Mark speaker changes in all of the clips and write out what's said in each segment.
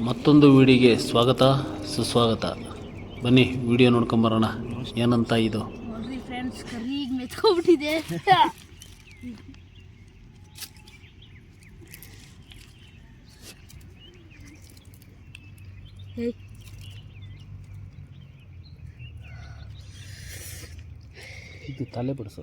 Speaker 1: ಮತ್ತೊಂದು ವಿಡಿಯೋಗೆ ಸ್ವಾಗತ ಸುಸ್ವಾಗತ. ಬನ್ನಿ ವಿಡಿಯೋ ನೋಡ್ಕೊಂಬರೋಣ. ಏನಂತ ಇದು?
Speaker 2: ನೋಡ್ರಿ ಫ್ರೆಂಡ್ಸ್ ಕರೀಗ್
Speaker 1: ಇದು ತಲೆ ಬಿಡಿಸು.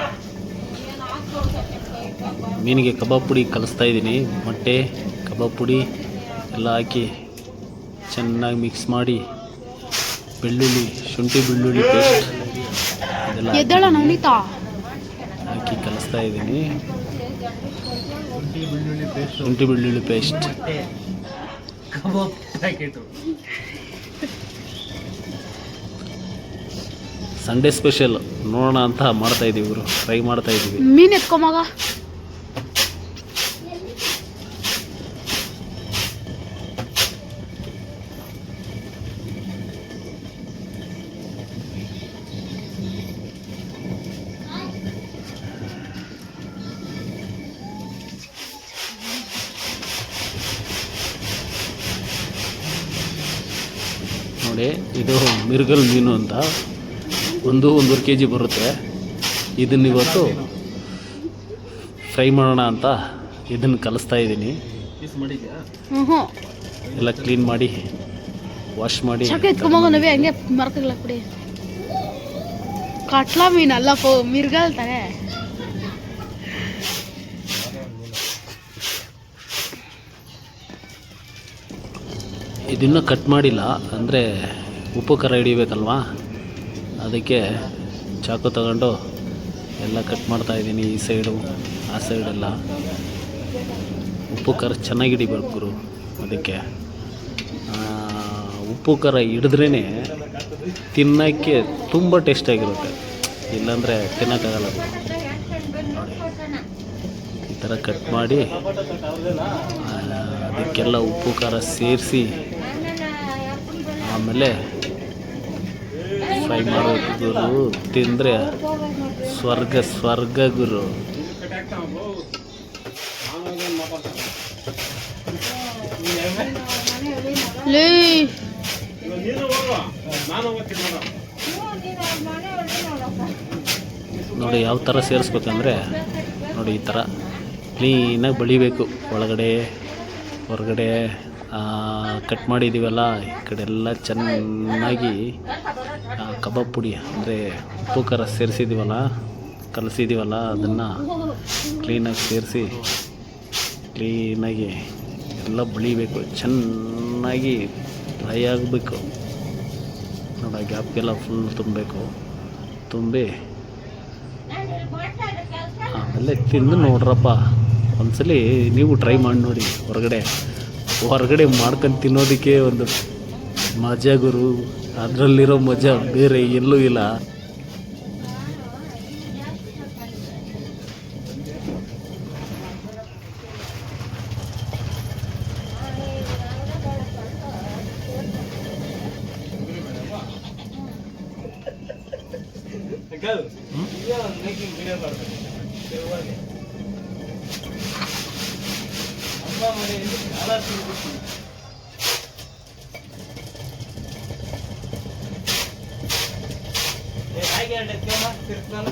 Speaker 1: ಮೀನಿಗೆ ಕಬಾಬ್ ಪುಡಿ ಕಲಿಸ್ತಾ ಇದ್ದೀನಿ. ಮೊಟ್ಟೆ ಕಬಾಬ್ ಪುಡಿ ಎಲ್ಲ ಹಾಕಿ ಚೆನ್ನಾಗಿ ಮಿಕ್ಸ್ ಮಾಡಿ ಬೆಳ್ಳುಳ್ಳಿ ಶುಂಠಿ ಬೆಳ್ಳುಳ್ಳಿ ಪೇಸ್ಟ್ ಇದೆಲ್ಲ ಹಾಕಿ ಕಲಿಸ್ತಾ ಇದ್ದೀನಿ. ಶುಂಠಿ ಬೆಳ್ಳುಳ್ಳಿ ಪೇಸ್ಟ್ ಸಂಡೇ ಸ್ಪೆಷಲ್ ನೋಡೋಣ ಅಂತ ಮಾಡ್ತಾ ಇದೀವಿ ಇವರು. ಟ್ರೈ ಮಾಡ್ತಾ ಇದ್ದೀವಿ
Speaker 2: ಮೀನ್ ಎತ್ಕೊಮಗ
Speaker 1: ನೋಡಿ ಇದು ಮಿರ್ಗಲ್ ಮೀನು ಅಂತ ಒಂದು ಒಂದೂವರೆ ಕೆ ಜಿ ಬರುತ್ತೆ. ಇದನ್ನ ಇವತ್ತು ಫ್ರೈ ಮಾಡೋಣ ಅಂತ ಇದನ್ನು ಕಲಿಸ್ತಾ ಇದ್ದೀನಿ. ಎಲ್ಲ ಕ್ಲೀನ್ ಮಾಡಿ ವಾಶ್ ಮಾಡಿ.
Speaker 2: ಹಂಗೆ ಮರಕಗ್ಲ ಕುಡಿ ಕಟ್ಲಾ ಮೀನಲ್ಲ ಮಿರ್ಗಲ್ ತಾನೆ.
Speaker 1: ಇದನ್ನು ಕಟ್ ಮಾಡಿಲ್ಲ. ಅಂದರೆ ಉಪ್ಪು ಖಾರ ಹಿಡಿಬೇಕಲ್ವಾ? ಅದಕ್ಕೆ ಚಾಕು ತಗೊಂಡು ಎಲ್ಲ ಕಟ್ ಮಾಡ್ತಾ ಇದ್ದೀನಿ ಈ ಸೈಡು ಆ ಸೈಡೆಲ್ಲ ಉಪ್ಪು ಖಾರ ಚೆನ್ನಾಗಿ ಹಿಡಿಬೇಕು ಗುರು, ಅದಕ್ಕೆ. ಉಪ್ಪು ಖಾರ ಹಿಡಿದ್ರೇ ತಿನ್ನೋಕ್ಕೆ ತುಂಬ ಟೇಸ್ಟಾಗಿರುತ್ತೆ ಇಲ್ಲಾಂದರೆ ತಿನ್ನೋಕ್ಕಾಗಲ್ಲ ಗುರು. ಈ ಥರ ಕಟ್ ಮಾಡಿ ಅದಕ್ಕೆಲ್ಲ ಉಪ್ಪು ಖಾರ ಸೇರಿಸಿ ಆಮೇಲೆ ಫ್ರೈ ಮಾಡೋದು ಗುರು ತಿಂದರೆ ಸ್ವರ್ಗ ಸ್ವರ್ಗ ಗುರು.
Speaker 2: ಲೇ.
Speaker 1: ನೋಡಿ ಯಾವ ಥರ ಸೇರಿಸ್ಬೇಕಂದ್ರೆ ನೋಡಿ ಈ ಥರ ಕ್ಲೀನಾಗಿ ಬಳಿಬೇಕು. ಒಳಗಡೆ ಹೊರಗಡೆ. ಕಟ್ ಮಾಡಿದ್ದೀವಲ್ಲ ಈ ಕಡೆ ಎಲ್ಲ ಚೆನ್ನಾಗಿ ಕಬಾಬ್ ಪುಡಿ ಅಂದರೆ ಉಪ್ಪು ಖಾರ ಸೇರಿಸಿದ್ದೀವಲ್ಲ ಕಲಸಿದ್ದೀವಲ್ಲ ಅದನ್ನು ಕ್ಲೀನಾಗಿ ಸೇರಿಸಿ ಕ್ಲೀನಾಗಿ ಎಲ್ಲ ಬಳಿಬೇಕು, ಚೆನ್ನಾಗಿ ಫ್ರೈ ಆಗಬೇಕು. ನೋಡ ಗ್ಯಾಪ್ಗೆಲ್ಲ ಫುಲ್ ತುಂಬಬೇಕು. ತುಂಬಿ, ಆಮೇಲೆ ತಿಂದು ನೋಡ್ರಪ್ಪ. ಒಂದ್ಸಲಿ ನೀವು ಟ್ರೈ ಮಾಡಿ ನೋಡಿ, ಹೊರಗಡೆ. ಹೊರಗಡೆ ಮಾಡ್ಕೊಂಡು ತಿನ್ನೋದಕ್ಕೆ ಒಂದು ಮಜಾ ಗುರು. ಅದರಲ್ಲಿರೋ ಮಜಾ ಬೇರೆ ಎಲ್ಲೂ ಇಲ್ಲ.
Speaker 3: ಮೇಕಿಂಗ್ ప్రమాదం అనేది
Speaker 2: చాలా చూపిస్తుంది ఏ
Speaker 4: ఆగి అంటే తిరుగుతున్నాను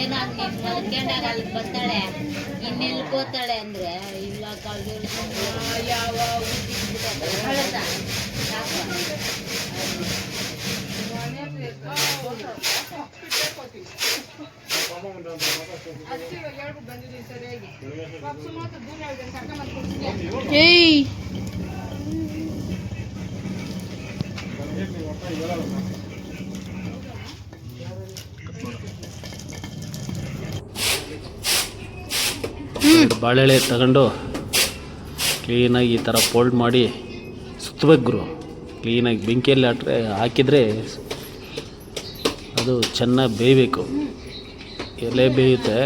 Speaker 4: ಏನಾದ್ರು ಮಲ್ಕೊಂಡಾಗ ಅಲ್ಲಿ ಬರ್ತಾಳೆ ಇನ್ನೆಲ್ಲಿ ಕೂತಾಳೆ ಅಂದ್ರೆ ಇಲ್ಲ ಕಾಲ್ದೂರು ಯಾವ ಕಳದ
Speaker 2: ಏಯ್.
Speaker 1: ಬಾಳೆಳೆ ತಗೊಂಡು ಕ್ಲೀನಾಗಿ ಈ ಥರ ಫೋಲ್ಡ್ ಮಾಡಿ ಸುತ್ತಬೇಕು ಗುರು. ಕ್ಲೀನಾಗಿ ಬೆಂಕಿಯಲ್ಲಿ ಹಾಟ್ರೆ ಹಾಕಿದರೆ ಅದು ಚೆನ್ನಾಗಿ ಬೇಯಬೇಕು. ಎಲೆ ಬೇಯುತ್ತೆ.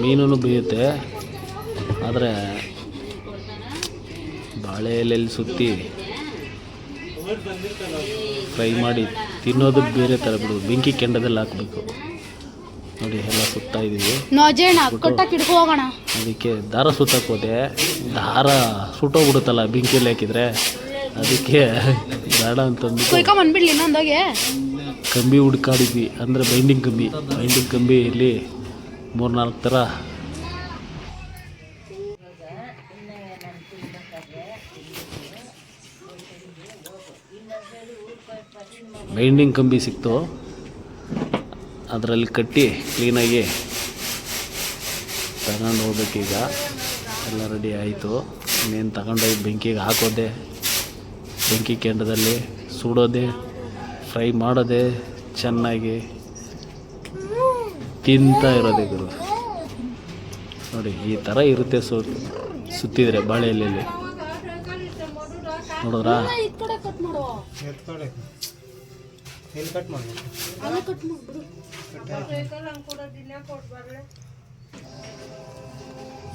Speaker 1: ಮೀನು ಬೇಯುತ್ತೆ. ಆದರೆ ಬಾಳೆ ಎಲೆಯಲ್ಲಿ ಸುತ್ತಿ ಫ್ರೈ ಮಾಡಿ ತಿನ್ನೋದು ಬೇರೆ ಥರ ಬಿಡೋದು ಬೆಂಕಿ ಕೆಂಡದಲ್ಲಿ ಹಾಕಬೇಕು. ನೋಡಿ ಎಲ್ಲ ಸುತ್ತಾ ಇದ್ದೀವಿ ಅದಕ್ಕೆ ದಾರ ಸುತ್ತಕ್ಕೆ ಹೋದೆ ದಾರ ಸುಟ್ಟೋಗ್ಬಿಡುತ್ತಲ್ಲ ಬೆಂಕಿಯಲ್ಲಿ ಹಾಕಿದ್ರೆ. ಅದಕ್ಕೆ ಬೇಡ ಅಂತಂದು ಕಂಬಿ ಹುಡ್ಕಾಡಿದ್ವಿ ಅಂದರೆ ಬೈಂಡಿಂಗ್ ಕಂಬಿ. ಬೈಂಡಿಂಗ್ ಕಂಬಿಯಲ್ಲಿ ಮೂರ್ನಾಲ್ಕು ಥರ. ಬೈಂಡಿಂಗ್ ಕಂಬಿ ಸಿಕ್ತು. ಅದರಲ್ಲಿ ಕಟ್ಟಿ ಕ್ಲೀನಾಗಿ ತಗೊಂಡು ಹೋಗ್ಬೇಕೀಗ ಎಲ್ಲ ರೆಡಿ ಆಯಿತು. ಇನ್ನೇನು ತಗೊಂಡೋಗಿ ಬೆಂಕಿಗೆ ಹಾಕೋದೆ, ಬೆಂಕಿ ಕೆಂಡದಲ್ಲಿ ಸುಡೋದೆ. ಫ್ರೈ ಮಾಡೋದೆ ಚೆನ್ನಾಗಿ ತಿಂತಾ ಇರೋದೆ ಗುರು. ನೋಡಿ ಈ ಥರ ಇರುತ್ತೆ ಸೊ ಸುತ್ತಿದ್ರೆ ಬಾಳೆ ಎಲೆಯಲ್ಲಿ ನೋಡಿದ್ರಾ?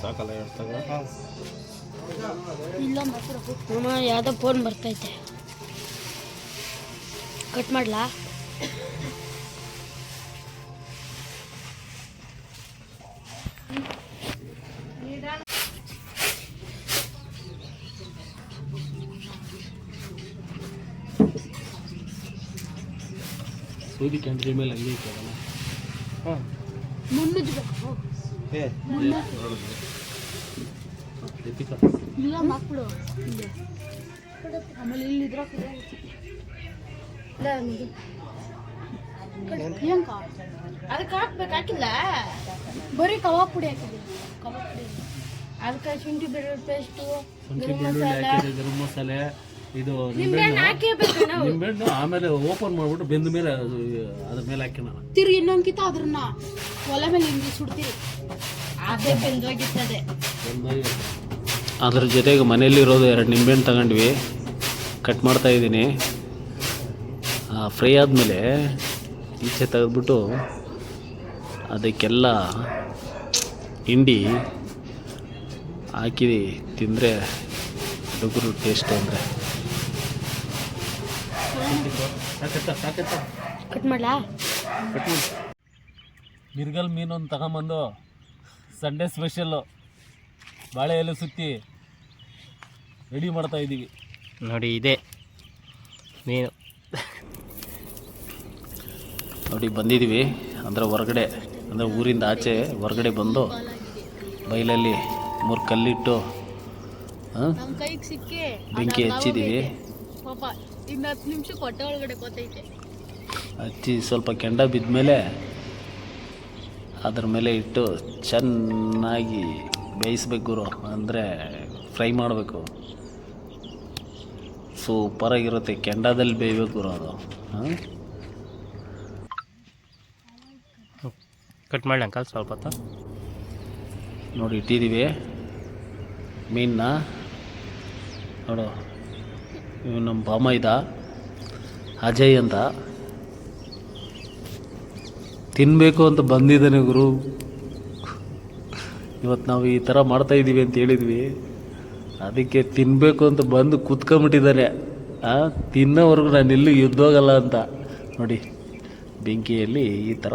Speaker 1: ಸಾಕಲ್ಲ ಹೇಳ್ತಾಗ
Speaker 2: ಇಲ್ಲ ಮಾತ್ರ. ಅಮ್ಮ ಯಾವುದೋ ಫೋನ್ ಬರ್ತೈತೆ ಕಟ್ ಮಾಡ್ಲಾ
Speaker 1: ಸೂದಿ ಕೆಂಡ್ರಿ ಮೇಲೆ ಹಂಗೆ ಇರ್ತದಲ್ಲ
Speaker 3: ಹಾಂ
Speaker 2: ಮುನ್ನುಜ್ಬೇಕು
Speaker 3: ಏ
Speaker 1: ದೀಪಿಕಾ
Speaker 2: ಇಲ್ಲ ಇಲ್ಲಿ ಆಮೇಲೆ ಇಲ್ಲಿ ಇದ್ರ ಪ್ರಿಯಾಂಕ ಅದಕ್ಕೆ ಹಾಕ್ಬೇಕು ಹಾಕಿಲ್ಲ? ಬರೀ ಕಬಾಬ್ ಪುಡಿ ಹಾಕಿದ್ವಿ ಕಬಾಬ್ ಪುಡಿ. ಅದಕ್ಕೆ ಶುಂಠಿ ಬೆಳ್ಳುಳ್ಳಿ ಪೇಸ್ಟು
Speaker 1: ಶುಂಠಿ ಬೆಳ್ಳುಳ್ಳಿ ಹಾಕಿದೆ ಗರಂ ಮಸಾಲೆ. ಇದು
Speaker 2: ನಿಂಬೆಹಣ್ಣು
Speaker 1: ಆಮೇಲೆ ಓಪನ್ ಮಾಡ್ಬಿಟ್ಟು ಬೆಂದ ಮೇಲೆ ಅದು ಅದ್ರ ಮೇಲೆ ಹಾಕಿ ನಾನು.
Speaker 2: ತಿರ್ಗಿ ಇನ್ನೊಂದ್ಕಿತ ಅದ್ರನ್ನ ಒಲೆ ಮೇಲೆ ಹಿಂಗೆ ಸುಡ್ತೀರಿ. ಅದೇ ಬೆಂದೋಗಿರ್ತದೆ.
Speaker 1: ಅದ್ರ ಜೊತೆಗೆ ಮನೆಯಲ್ಲಿರೋದು ಎರಡು ನಿಂಬೆಹಣ್ಣು ತಗೊಂಡ್ವಿ. ಕಟ್ ಮಾಡ್ತಾ ಇದ್ದೀನಿ. ಫ್ರೈ ಆದಮೇಲೆ ಈಚೆ ತೆಗೆದ್ಬಿಟ್ಟು ಅದಕ್ಕೆಲ್ಲ ಹಿಂಡಿ ಹಾಕಿ ತಿಂದರೆ ಹುಡುಗರು ಟೇಸ್ಟ್ ಅಂದರೆ.
Speaker 2: ಕಟ್ ಮಾಡ್ಲಾ?
Speaker 1: ಮಿರ್ಗಲ್ ಮೀನು ಒಂದು ತಗೊಂಬಂದು ಸಂಡೇ ಸ್ಪೆಷಲ್ಲು ಬಾಳೆ ಎಲೆ ಸುತ್ತಿ ರೆಡಿ ಮಾಡ್ತಾ ಇದ್ದೀವಿ
Speaker 3: ನೋಡಿ ಇದೆ ಮೀನು.
Speaker 1: ನೋಡಿ ಬಂದಿದ್ದೀವಿ ಅಂದರೆ ಹೊರಗಡೆ ಅಂದರೆ ಊರಿಂದ ಆಚೆ ಹೊರಗಡೆ ಬಂದು ಬೈಲಲ್ಲಿ ಮೂರು ಕಲ್ಲಿಟ್ಟು ಬೆಂಕಿ ಹಚ್ಚಿದ್ದೀವಿ ಹಚ್ಚಿ ಸ್ವಲ್ಪ ಕೆಂಡ ಬಿದ್ದ ಅದ್ರ ಮೇಲೆ ಇಟ್ಟು ಚೆನ್ನಾಗಿ ಬೇಯಿಸ್ಬೇಕು ಗುರು. ಅಂದರೆ ಫ್ರೈ ಮಾಡಬೇಕು. ಸೂಪರಾಗಿರುತ್ತೆ. ಕೆಂಡದಲ್ಲಿ ಬೇಯಬೇಕು ಗುರು ಅದು. ಹಾಂ?
Speaker 3: ಕಟ್ ಮಾಡಿ ಅಂಕಲ್? ಸ್ವಲ್ಪ
Speaker 1: ನೋಡಿ, ಇಟ್ಟಿದ್ದೀವಿ. ಮೀನನ್ನ. ನೋಡು, ಇವ್ ನಮ್ಮ ಬಾಮ ಇದ. ಅಜಯ್ ಅಂತ. ತಿನ್ನಬೇಕು ಅಂತ ಬಂದಿದ್ದಾನೆ ಗುರು. ಇವತ್ತು ನಾವು ಈ ಥರ ಮಾಡ್ತಾ ಇದ್ದೀವಿ ಅಂತ ಹೇಳಿದ್ವಿ. ಅದಕ್ಕೆ ತಿನ್ನಬೇಕು ಅಂತ ಬಂದು ಕೂತ್ಕೊಂಬಿಟ್ಟಿದ್ದಾನೆ ತಿನ್ನೋವರೆಗೂ ನಾನು ಎಲ್ಲೂ ಹೋಗಲ್ಲ ಅಂತ. ನೋಡಿ, ಬೆಂಕಿಯಲ್ಲಿ ಈ ಥರ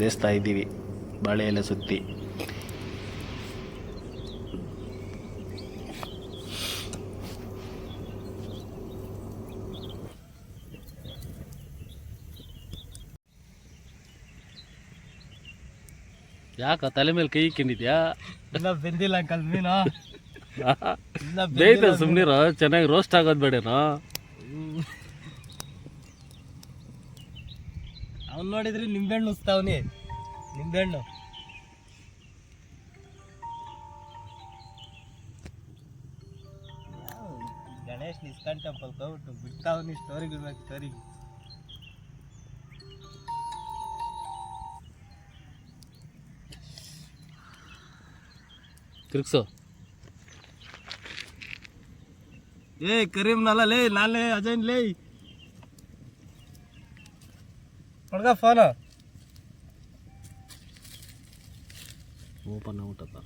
Speaker 1: ದೇಸ್ತಾ ಇದ್ದೀವಿ. ಬಾಳೆ ಎಲೆ ಸುತ್ತಿ. ಯಾಕ ತಲೆ ಮೇಲೆ ಕೈ ಕಿಂಡಿದ್ಯಾ
Speaker 3: ಇಲ್ಲ ಬೆಂದಿಲ್ಲ ಅಂಕಲ್ ನೀನು?
Speaker 1: ಬೇಯ್ತ ಸುಮ್ಮನಿರೋ ಚೆನ್ನಾಗಿ ರೋಸ್ಟ್ ಆಗೋದು ಬೇಡೇನೋ?
Speaker 3: ಅವ್ನು ನೋಡಿದ್ರಿ ನಿಂಬೆಹಣ್ಣು ಉಸ್ತಾವನಿ. ನಿಂಬೆಹಣ್ಣು. ಗಣೇಶ್ ಇಸ್ಕಾನ್ ಟೆಂಪಲ್ ಹೋಗ್ಬಿಟ್ಟು ಬಿಡ್ತಾವನಿ ಸ್ಟೋರಿಗೆ ಬೇಕು ಸ್ಟೋರಿಗೆ
Speaker 1: ತಿರುಗ್ಸು.
Speaker 3: ಏ ಕರೀಂ ನಲ್ಲ ಲೇ ನಾಳೆ ಅಜಯನ್ ಲೇ. ಹುಡ್ಗ ಫೋನ್
Speaker 1: ಓಪನ್ ಆಗ್ಬಿಟ್ಟದ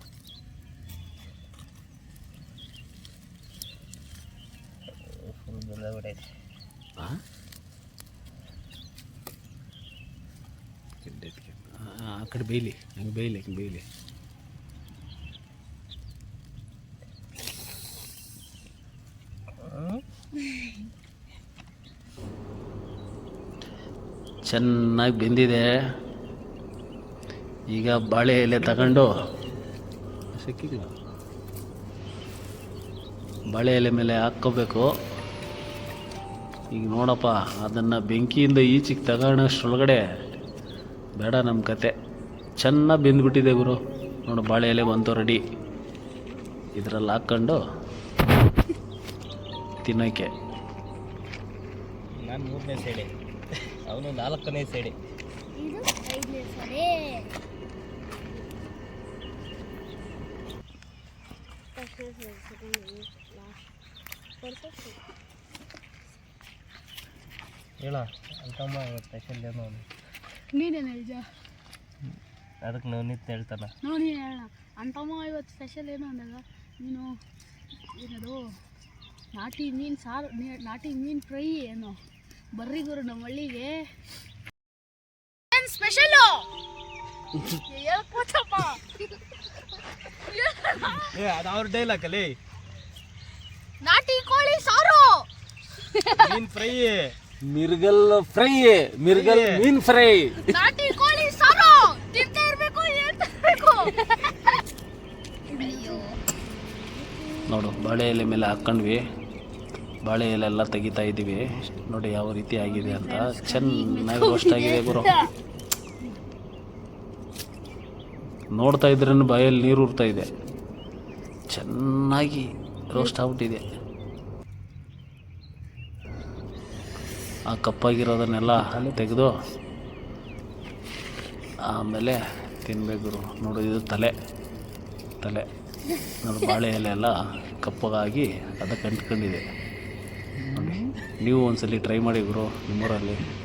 Speaker 1: ಆ? ಆ, ಆ ಕಡೆ ಬೇಯ್ಲಿ ಹಂಗೆ ಚೆನ್ನಾಗಿ ಬೆಂದಿದೆ. ಈಗ ಬಾಳೆ ಎಲೆ ತಗೊಂಡು ಸಿಕ್ಕಿಲ್ಲ ಬಾಳೆ ಎಲೆ ಮೇಲೆ ಹಾಕ್ಕೋಬೇಕು. ಈಗ ನೋಡಪ್ಪ ಅದನ್ನು ಬೆಂಕಿಯಿಂದ ಈಚೆಗೆ ತಗೋಣಷ್ಟರೊಳಗಡೆ ಬೇಡ ನಮ್ಮ ಕತೆ. ಚೆನ್ನಾಗಿ ಬೆಂದ್ಬಿಟ್ಟಿದೆ ಗುರು. ನೋಡು ಬಾಳೆ ಎಲೆ ಬಂತು ರೆಡಿ ಇದರಲ್ಲಿ ಹಾಕ್ಕೊಂಡು ತಿನ್ನೋಕ್ಕೆ
Speaker 3: ನಾನು ಮೂರನೇ ಸೈಡೆ. ಅವನು ನಾಲ್ಕನೇ ಸೇಡೆ
Speaker 2: ಇದು ಐದನೇ ಸರಿ.
Speaker 3: ಹೇಳ ಅಂತಮ್ಮ ಸ್ಪೆಷಲ್ ಏನು?
Speaker 2: ನೀನೇನು ನಿಜ
Speaker 3: ಅದಕ್ಕೆ ನವನೀತ್ ಹೇಳ್ತಾನ.
Speaker 2: ನಾವು ನೀನು ಹೇಳೋಣ ಅಂತಮ್ಮ ಇವತ್ತು ಸ್ಪೆಷಲ್ ಏನು ಅಂದಾಗ ನೀನು ಏನದು ನಾಟಿ ಮೀನು ಸಾರು ನೀ- ನಾಟಿ ಮೀನು ಫ್ರೈ ಏನು? ಬರ್ರಿ ಗುರು ನಮ್ಮ ಹಳ್ಳಿಗೆ. ಸ್ಪೆಷಲು
Speaker 3: ಏ ಅದು ಅವ್ರ ಡೈಲಾಗ್ ಅಲ್ಲಿ.
Speaker 2: ನಾಟಿ ಕೋಳಿ ಸಾರು.
Speaker 3: ಮೀನ್ ಫ್ರೈ.
Speaker 1: ಮಿರ್ಗಲ್ ಫ್ರೈ ಮಿರ್ಗಲ್ ಮೀನ್ ಫ್ರೈ.
Speaker 2: ನಾಟಿ ಕೋಳಿ ಸಾರು. ತಿಂತಾ ಇರ್ಬೇಕು ಹೇಳ್ತಾ ಇರ್ಬೇಕು.
Speaker 1: ನೋಡು ಬಾಳೆ ಎಲೆ ಮೇಲೆ ಹಾಕ್ಕೊಂಡ್ವಿ. ಬಾಳೆ ಎಲೆ ಎಲ್ಲ ತೆಗಿತಾ ಇದ್ದೀವಿ. ನೋಡಿ ಯಾವ ರೀತಿ ಆಗಿದೆ ಅಂತ. ಚೆನ್ನಾಗಿ ರೋಸ್ಟ್ ಆಗಿದೆ ಗುರು. ನೋಡ್ತಾ ಇದ್ರೆ ಬಾಯಲ್ಲಿ ನೀರು ಉರ್ತಾ ಇದೆ. ಚೆನ್ನಾಗಿ ರೋಸ್ಟ್ ಆಗ್ಬಿಟ್ಟಿದೆ. ಆ ಕಪ್ಪಾಗಿರೋದನ್ನೆಲ್ಲ ತೆಗೆದು ಆಮೇಲೆ ತಿನ್ಬೇಕು ಗುರು. ನೋಡು ಇದು ತಲೆ. ತಲೆ. ನೋಡಿ ಬಾಳೆ ಎಲೆ ಎಲ್ಲ ಕಪ್ಪಗಾಗಿ ಅದಕ್ಕೆ ಅಂಟ್ಕೊಂಡಿದೆ ನೀವು ಒಂದ್ಸಲಿ ಟ್ರೈ ಮಾಡಿ ಗುರು ನಿಮ್ಮೂರಲ್ಲಿ.